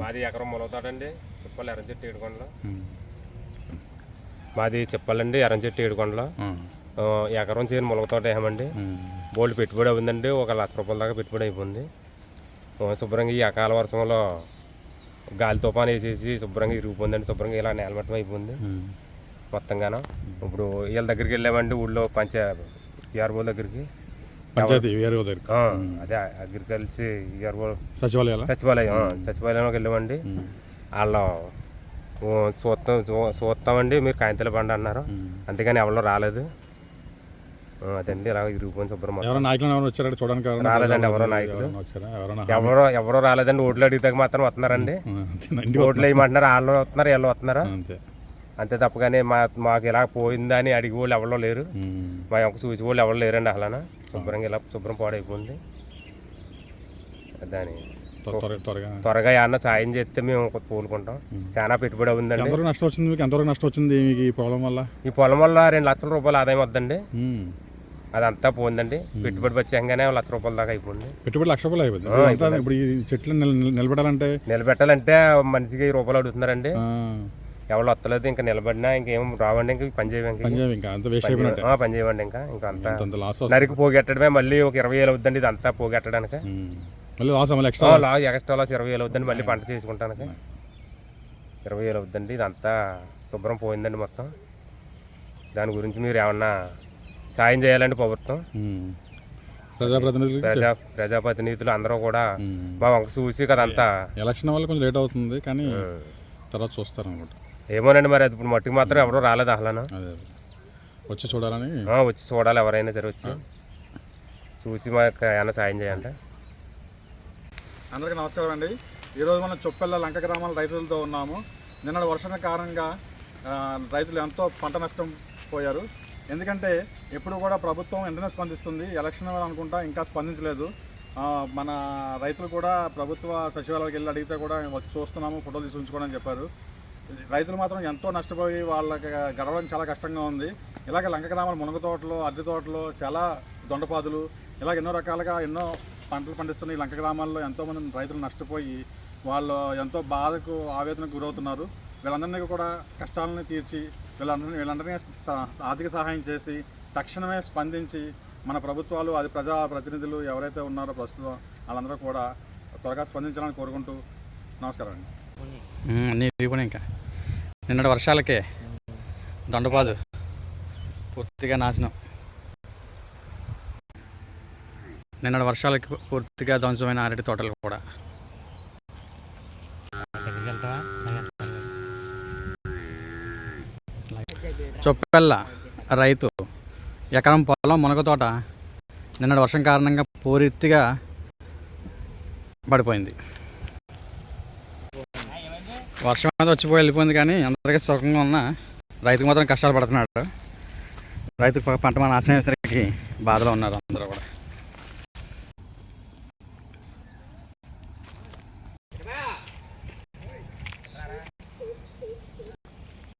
మాది ఎకరం మొలవుతాడండి చెప్పాలి ఎర్రం చెట్టు ఏడుకొండలో. మాది చెప్పాలండి ఎర్రం చెట్టు ఏడుకొండలో ఎకరం చేయని మొలకతోట వేయమండి. బోల్డ్ పెట్టుబడి అవుందండి ఒక లక్ష రూపాయల దాకా పెట్టుబడి అయిపోయింది శుభ్రంగా ఈ అకాల వర్షంలో గాలి తుఫాన్ వేసేసి శుభ్రంగా ఇరిగిపోయిందండి శుభ్రంగా ఇలా నేలమట్టం అయిపోయింది. మొత్తంగాను ఇప్పుడు వీళ్ళ దగ్గరికి వెళ్ళామండి ఊళ్ళో పంచ ఈఆర్ఓ దగ్గరికి పంచాయతీ వేరే దగ్గర అదే అగ్రికల్చర్ సచివాలయం ఆ, సచివాలయంలోకి వెళ్ళామండి. వాళ్ళు చూస్తాం చూస్తామండి మీరు కాగితాలు బండి అన్నారు. అంతేగాని ఎవరు రాలేదు. అదండి ఇలా ఇరిగిపోయింది. ఎవరైనా నాయకులు చూడడానికి రాలేదండి ఎవరో నాయకులు. ఎవరో ఎవరో రాలేదండి ఓట్లు అడిగితే మాత్రం వస్తున్నారండి. ఓట్లు వేయమంటున్నారు వాళ్ళు వస్తున్నారు వీళ్ళు వస్తున్నారు. వస్తున్నా. అంతే తప్పగానే మా మాకు ఇలా పోయిందని అడిగి వాళ్ళు ఎవరో లేరు. మా యొక్క చూసి వాళ్ళు ఎవరు లేరండి అసలు శుభ్రంగా ఇలా శుభ్రం పాడైపోయింది. దాని త్వర- త్వరగా. ఏమన్నా సాయం చేస్తే మేము ఒక పూనుకుంటాం చాలా పెట్టుబడి అవుందండి ఎంతవరకు నష్టం వచ్చింది మీకు? ఎంతవరకు నష్టం వచ్చింది మీకు ఈ ప్రాబ్లం వల్ల? ఈ పొలం వల్ల రెండు లక్షల రూపాయలు ఆదాయం వద్దండి. అదంతా పోయిందండి. పెట్టుబడి వచ్చాకనే లక్ష రూపాయల దాకా అయిపోయింది. పెట్టుబడి లక్ష రూపాయలు అయిపోయింది. ఇప్పుడు ఈ చెట్లు నిల- నిల- నిలబడాలంటే నిలబెట్టాలంటే మనిషికి రూపాయలు అడుగుతున్నారండి. ఎవరు వస్తలేదు ఇంకా నిలబడినా ఇంకేం రావండి ఇంకా పని చేయడానికి పని చేయం ఇంకా అంత ఇంకా. ఇంకా అంతా అంత- అంత లాస్ నరికి పోగెట్టడమే మళ్ళీ ఒక ఇరవై వేలు అవుద్దండి ఇదంతా పోగెట్టడానికి. ఉమ్. మళ్ళీ లాస్ ఎక్స్ట్రా లా ఎక్స్ట్రా లాస్ ఇరవై వేలు అవుద్దండి మళ్ళీ పంట చేసుకుంటానికి. ఇరవై వేలు అవుద్దండి ఇదంతా శుభ్రం పోయిందండి మొత్తం. దాని గురించి మీరు ఏమన్నా సాయం చేయాలండి ప్రభుత్వం? ఉమ్. ప్రజాప్రతినిధులకి ప్రజా ప్రజాప్రతినిధులు అందరూ కూడా. మా వంక చూసి కదంతా ఎలక్షన్ వల్ల కొంచెం లేట్ అవుతుంది కానీ తర్వాత చూస్తారు అనమాట ఏమోనండి మరి అది ఇప్పుడు మట్టికి మాత్రం ఎవరు రాలేదు అదే అదే. వచ్చి చూడాలని? వచ్చి చూడాలి ఎవరైనా సరే వచ్చి. చూసి మాకు ఏమైనా సాయం చేయండి. అందరికీ నమస్కారం అండి. ఈరోజు మనం చొప్పెల్ల లంక గ్రామాల రైతులతో ఉన్నాము. నిన్న వర్షం కారణంగా ఆ, రైతులు ఎంతో పంట నష్టం పోయారు. ఎందుకంటే ఎప్పుడు కూడా ప్రభుత్వం వెంటనే స్పందిస్తుంది. ఎలక్షన్ అని అనుకుంటా ఇంకా స్పందించలేదు. ఆ, మన రైతులు కూడా ప్రభుత్వ సచివాలయాలకు వెళ్ళి అడిగితే కూడా వచ్చి చూస్తున్నాము ఫోటోలు తీసి ఉంచుకోవడం అని చెప్పారు. రైతులు మాత్రం ఎంతో నష్టపోయి వాళ్ళకి గడవడం చాలా కష్టంగా ఉంది. ఇలాగ లంక గ్రామాల మునగ తోటలు అద్దె తోటలు చాలా దొండపాదులు ఇలాగ ఎన్నో రకాలుగా ఎన్నో పంటలు పండిస్తున్న ఈ లంక గ్రామాల్లో ఎంతోమంది రైతులు నష్టపోయి వాళ్ళు ఎంతో బాధకు ఆవేదనకు గురవుతున్నారు. వీళ్ళందరినీ కూడా కష్టాలను తీర్చి వీళ్ళందరినీ వీళ్ళందరినీ ఆర్థిక సహాయం చేసి తక్షణమే స్పందించి మన ప్రభుత్వాలు అది ప్రజా ప్రతినిధులు ఎవరైతే ఉన్నారో ప్రస్తుతం వాళ్ళందరూ కూడా త్వరగా స్పందించాలని కోరుకుంటూ నమస్కారం అండి. నీ కూడా ఇంకా. నిన్నటి వర్షాలకే దొండపాదు పూర్తిగా నాశనం. నిన్నటి వర్షాలకి పూర్తిగా ధ్వంసమైన అరటి తోటలు కూడా. చొప్పెల్ల రైతు ఎకరం పొలం మునగ తోట నిన్నటి వర్షం కారణంగా పూర్తిగా పడిపోయింది. వర్షం మీద వచ్చిపోయి వెళ్ళిపోయింది కానీ అందరికీ సుఖంగా ఉన్న రైతుకు మాత్రం కష్టాలు పడుతున్నాడు. రైతు పంట మన నాశనం వేసరికి బాధలో ఉన్నారు అందరూ కూడా.